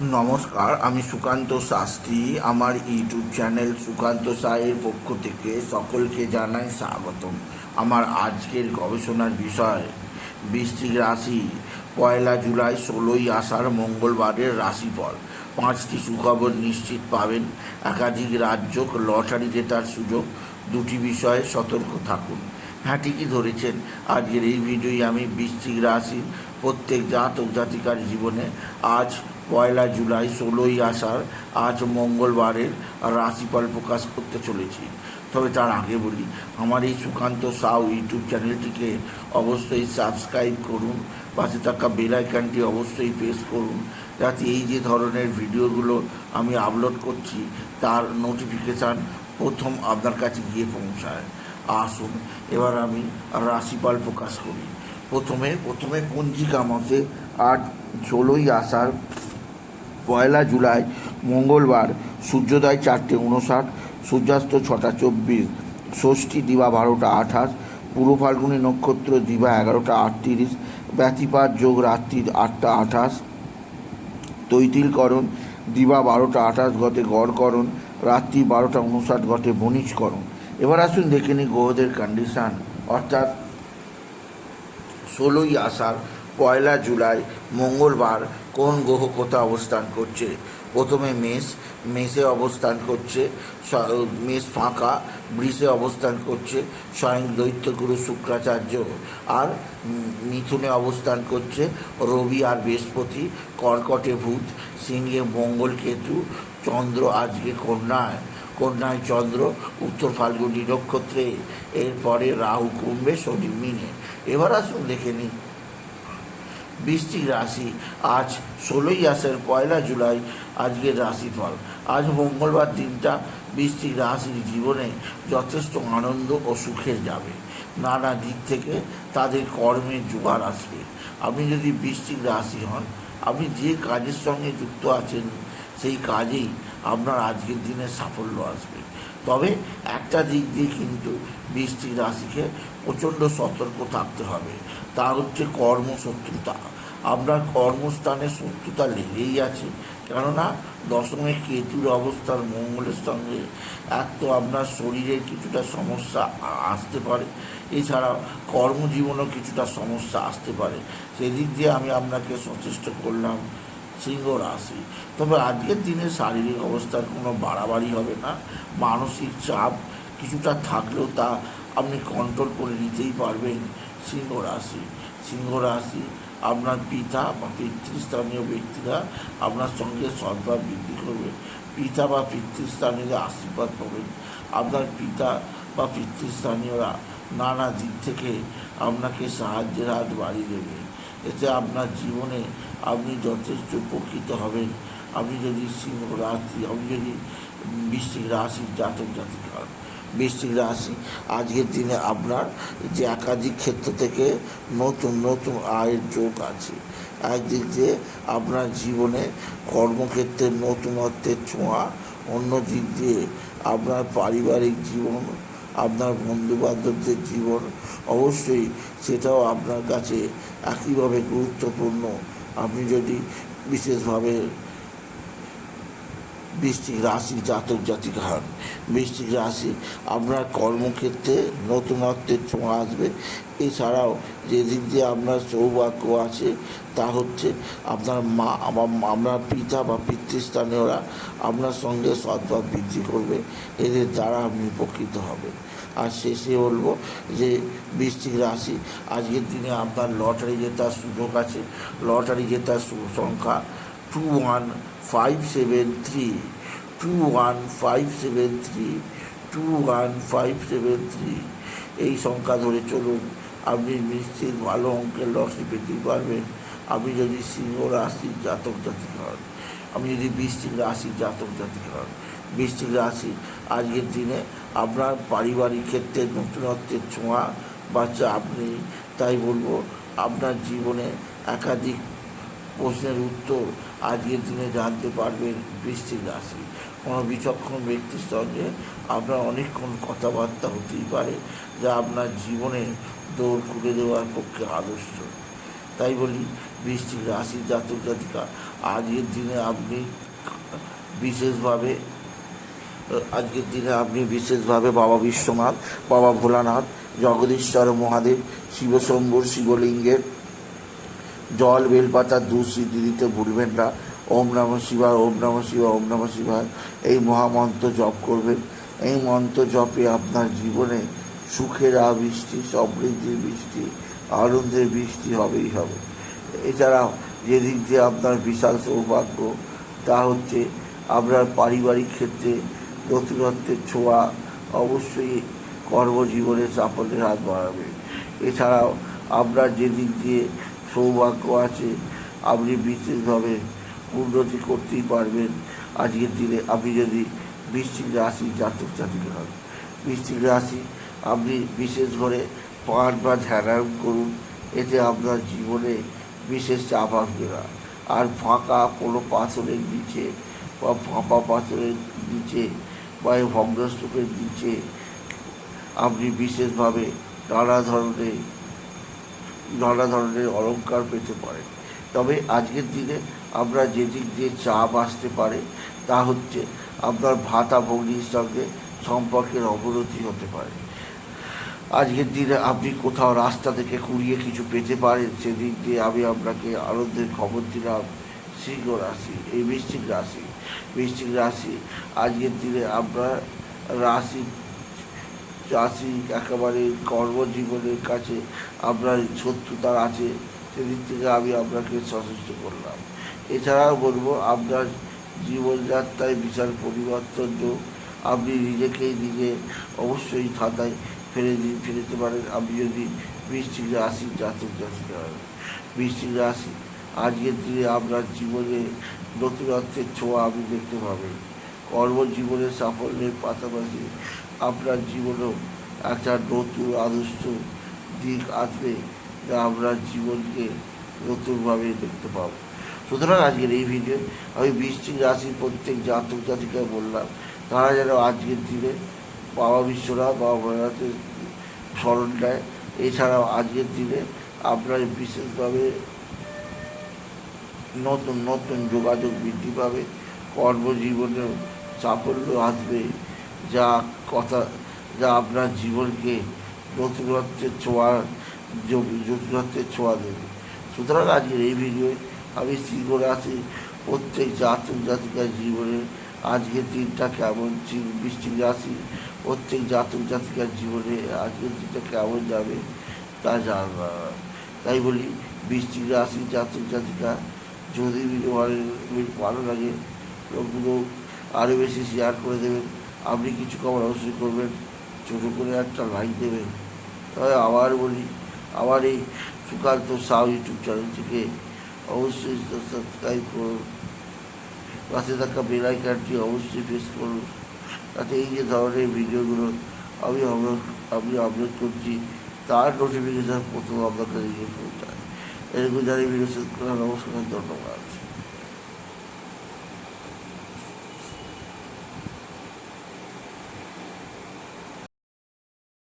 নমস্কার, আমি সুকান্ত শাস্ত্রী। আমার ইউটিউব চ্যানেল সুকান্ত সায়ের পক্ষ থেকে সকলকে জানাই স্বাগতম। আমার আজকের গবেষণার বিষয়, বৃশ্চিক রাশি, পয়লা জুলাই ষোলোই আষাঢ় মঙ্গলবারের রাশিফল। পাঁচটি সুখবর নিশ্চিত পাবেন। একাধিক রাজ্য লটারি জেতার সুযোগ। দুটি বিষয়ে সতর্ক থাকুন। হ্যাঁ ঠিকই ধরেছেন। আজকের এই ভিডিওই আমি বৃশ্চিক রাশি প্রত্যেক জাতক জাতিকার জীবনে আজ পয়লা জুলাই ষোলোই আষাঢ়, আজ মঙ্গলবারের রাশিফল প্রকাশ করতে চলেছি। তবে তার আগে বলি, আমার এই সুকান্ত সাউ ইউটিউব চ্যানেলটিকে অবশ্যই সাবস্ক্রাইব করুন, পাশে থাকা বেল অবশ্যই প্রেস করুন, যাতে এই যে ধরনের ভিডিওগুলো আমি আপলোড করছি, তার নোটিফিকেশান প্রথম আপনার কাছে গিয়ে পৌঁছায়। আসুন, এবার আমি রাশিফল প্রকাশ করি। প্রথমে প্রথমে পঞ্জিকা মতে আজ ষোলোই আষাঢ় পয়লা জুলাই, মঙ্গলবার, সূর্যোদয় চারটে উনষাট সূর্যাস্ত ছটা চব্বিশ, ষষ্ঠী দিবা বারোটা আঠাশ, পূর্ব ফাল্গুনী নক্ষত্র দিবা এগারোটা আটত্রিশ, ব্যতিপাত যোগ রাত্রি আটটা আঠাশ তৈতিলকরণ দিবা বারোটা আঠাশ গতে গড়করণ রাত্রি বারোটা উনষাট গতে বণিজকরণ এবার আসুন দেখে নিই গ্রহদের কন্ডিশান অর্থাৎ ষোলোই আষাঢ়, পয়লা জুলাই, মঙ্গলবার কোন গ্রহ কোথা অবস্থান করছে? প্রথমে মেষ, মেষে অবস্থান করছে মেষ ফাঁকা, বৃষে অবস্থান করছে, স্বয়ং দৈত্যগুরু শুক্রাচার্য। আর মিথুনে অবস্থান করছে, রবি আর বৃহস্পতি, কর্কটে ভূত, সিংহে মঙ্গল কেতু, চন্দ্র আজকে কন্যায়। কন্যায় চন্দ্র, উত্তর ফাল্গুনী নক্ষত্রে। এরপরে রাহু কুম্ভে শনি মিনে। এবার আসুন দেখে নিই। বৃশ্চিক রাশি আজ ষোলোই আসের পয়লা জুলাই আজকের রাশিফল। আজ মঙ্গলবার দিনটা বৃশ্চিক রাশির জীবনে যথেষ্ট আনন্দ ও সুখের যাবে। নানা দিক থেকে তাদের কর্মের জোগাড় আসবে। আপনি যদি বৃশ্চিক রাশি হন, আপনি যে কাজের সঙ্গে যুক্ত আছেন, সেই কাজেই আপনার আজকের দিনে সাফল্য আসবে। তবে একটা দিক দিয়ে কিন্তু বৃষ্টিক রাশিকে প্রচণ্ড সতর্ক থাকতে হবে। তা হচ্ছে কর্মশত্রুতা। আপনার কর্মস্থানে শত্রুতা লেগেই আছে। কেননা, দশমে কেতুর অবস্থার মঙ্গলের সঙ্গে এক তো আপনার শরীরের কিছুটা সমস্যা আসতে পারে। এছাড়া কর্মজীবনেও কিছুটা সমস্যা আসতে পারে। সেদিক দিয়ে আমি আপনাকে সচেষ্ট করলাম সিংহ রাশি। তবে আজকের দিনে শারীরিক অবস্থার কোনো বাড়াবাড়ি হবে না। মানসিক চাপ কিছুটা থাকলেও তা আপনি কন্ট্রোল করে নিতেই পারবেন। সিংহ রাশি। সিংহ রাশি, আপনার পিতা বা পিতৃস্থানীয় ব্যক্তিরা আপনার সঙ্গে সদ্ভাব বৃদ্ধি করবে। পিতা বা পিতৃস্থানীয়রা আশীর্বাদ পাবেন। আপনার পিতা বা পিতৃস্থানীয়রা নানা দিক থেকে আপনাকে সাহায্যের হাত বাড়িয়ে দেবে। এতে আপনার জীবনে আপনি যথেষ্ট উপকৃত হবেন। আপনি যদি সিংহ রাশি, আপনি যদি বৃশ্চিক রাশির জাতক জাতিকা বৃশ্চিক রাশি। আজকের দিনে আপনার যে একাধিক ক্ষেত্র থেকে নতুন নতুন আয়ের যোগ আছে। একদিক দিয়ে আপনার জীবনে কর্মক্ষেত্রে নতুনত্বের ছোঁয়া, অন্য দিক দিয়ে আপনার পারিবারিক জীবন, আপনার বন্ধু বান্ধবদের জীবন, অবশ্যই সেটাও আপনার কাছে একইভাবে গুরুত্বপূর্ণ। আপনি যদি বিশেষভাবে বৃষ্টিক রাশি জাতক জাতিকা হন বৃষ্টিক রাশি, আপনার কর্মক্ষেত্রে নতুনত্বের ছোঁয়া আসবে। এছাড়াও যে দিক দিয়ে আপনার সৌভাগ্য আছে, তা হচ্ছে আপনার মা আপনার পিতা বা পিতৃস্থানীয়রা আপনার সঙ্গে সদ্ভাব বৃদ্ধি করবে। এদের দ্বারা আপনি উপকৃত হবেন। আর শেষে বলব যে বৃষ্টিক রাশি, আজকের দিনে আপনার লটারি জেতার সুযোগ আছে। লটারি জেতার সংখ্যা two one five seven three two one five seven three two one five seven three এই সংখ্যা ধরে চলুন। আপনি নিশ্চিত ভালো অঙ্কের লটারি পেতেই পারবেন। আপনি যদি সিংহ রাশির জাতক জাতিক হন, আপনি যদি বৃশ্চিক রাশির জাতক জাতিক হন, বৃশ্চিক রাশি আজকের দিনে আপনার পারিবারিক ক্ষেত্রে নতুনত্বের ছোঁয়া বাচ্চা আপনি, তাই বলব আপনার জীবনে একাধিক প্রশ্নের উত্তর আজকের দিনে জানতে পারবেন বৃষ্টিক রাশি। কোনো বিচক্ষণ ব্যক্তির সঙ্গে আপনার অনেকক্ষণ কথাবার্তা হতেই পারে, যা আপনার জীবনে দৌড় খুলে দেওয়ার পক্ষে আদর্শ। তাই বলি বৃষ্টিক রাশির জাতক জাতিকা, আজকের দিনে আপনি বিশেষভাবে, আজকের দিনে আপনি বিশেষভাবে বাবা বিশ্বনাথ, বাবা ভোলানাথ, জগদীশ্বর মহাদেব, শিবশম্ভুর শিবলিঙ্গের জল বেলপাতার দুঃস্মৃতি দিতে ভুলবেন না। ওম নম শিবায়, ওম নম শিবায়, ওম নম শিবায়। এই মহামন্ত্র জপ করবেন। এই মন্ত্র জপে আপনার জীবনে সুখের বৃষ্টি সমৃদ্ধির বৃষ্টি, আনন্দের বৃষ্টি হবেই হবে। এছাড়া যেদিক দিয়ে আপনার বিশাল সৌভাগ্য, তা হচ্ছে আপনার পারিবারিক ক্ষেত্রে নতুনত্বের ছোঁয়া অবশ্যই কর্মজীবনে সাফল্যের হাত বাড়াবে। এছাড়াও আপনার যেদিক দিয়ে সৌভাগ্য আছে। আপনি বিশেষভাবে উন্নতি করতেই পারবেন। আজকের দিনে আপনি যদি বৃশ্চিক রাশি জাতক জাতিক হন, বৃশ্চিক রাশি আপনি বিশেষ করে পাঠ বা ধ্যানায়ন করুন, এতে আপনার জীবনে বিশেষ চাপ আসবে না। আর ফাঁকা কোনো পাথরের নিচে বা ফাঁপা পাথরের নিচে বা ভগ্নস্তূপের নিচে আপনি বিশেষভাবে নানা ধরনের নানা ধরনের অলংকার পেতে পারেন তবে আজকের দিনে আমরা যে দিক দিয়ে চাপ আসতে পারে, তা হচ্ছে আপনার ভাতা ভগ্নির সঙ্গে সম্পর্কের অবনতি হতে পারে। আজকের দিনে আপনি কোথাও রাস্তা থেকে কুড়িয়ে কিছু পেতে পারেন, সেদিক দিয়ে আমি আপনাকে আনন্দের খবর দিলাম। সিংহ রাশি, এই বৃশ্চিক রাশি। বৃশ্চিক রাশি, আজকের দিনে আপনার রাশি চাষি একেবারে কর্মজীবনের কাছে আপনার শত্রুতা আছে, সেদিক থেকে আমি আপনাকে সচেষ্ট করলাম। এছাড়াও বলব, আপনার জীবনযাত্রায় বিশাল পরিবর্তন যোগ আপনি নিজেকেই নিজে অবশ্যই খাতায় ফেলে দিয়ে ফেলতে পারেন। আপনি যদি বৃষ্টিক রাশি, জাতক জাতিকা হন বৃষ্টিক রাশি, আজকের দিনে আপনার জীবনে নতুনত্বের ছোঁয়া আপনি দেখতে পাবেন। কর্মজীবনের সাফল্যের পাশাপাশি আপনার জীবনেও একটা নতুন আদর্শ দিক আসবে যা আপনার জীবনকে নতুনভাবে দেখতে পাব। সুতরাং আজকের এই ভিডিও আমি বৃষ্টি রাশির প্রত্যেক জাতক জাতিকে বললাম, তারা যেন আজকের দিনে বাবা বিশ্বনাথ, বাবা ভোলানাথের স্মরণ নেয়। এছাড়াও আজকের দিনে আপনার বিশেষভাবে নতুন নতুন যোগাযোগ বৃদ্ধি পাবে। কর্মজীবনেও সাফল্য আসবে। যা কথা, যা আপনার জীবনকে নতুনত্বের ছোঁয়া নতুনত্বের ছোঁয়া দেবে। সুতরাং আজকের এই ভিডিওয়ে আমি সিংহ রাশি প্রত্যেক জাতক, জাতিকার জীবনে আজকের দিনটা কেমন বৃষ্টিক রাশি প্রত্যেক জাতক, জাতিকার জীবনে আজকের দিনটা কেমন যাবে তা জানবা। তাই বলি বৃষ্টিক রাশি জাতক, জাতিকা, যদি ভিডিও ভালো লাগে, লোকগুলো আরও বেশি শেয়ার করে দেবেন। আপনি কিছু খবর অবশ্যই করবেন, ছোটো করে একটা লাইক দেবেন। তবে আবার বলি আমার এই সুকান্ত সাউ ইউটিউব চ্যানেল থেকে অবশ্যই সাবস্ক্রাইব করুন। পাশে থাকা বেল আইকনটি অবশ্যই প্রেস করুন। তাতে এই যে ধরনের ভিডিওগুলো আমি আমি আপলোড করছি, তার নোটিফিকেশান প্রথম আপনার কাছে পৌঁছায়। এরকম জানিয়ে ভিডিও শেষ করার নমস্কার ধন্যবাদ।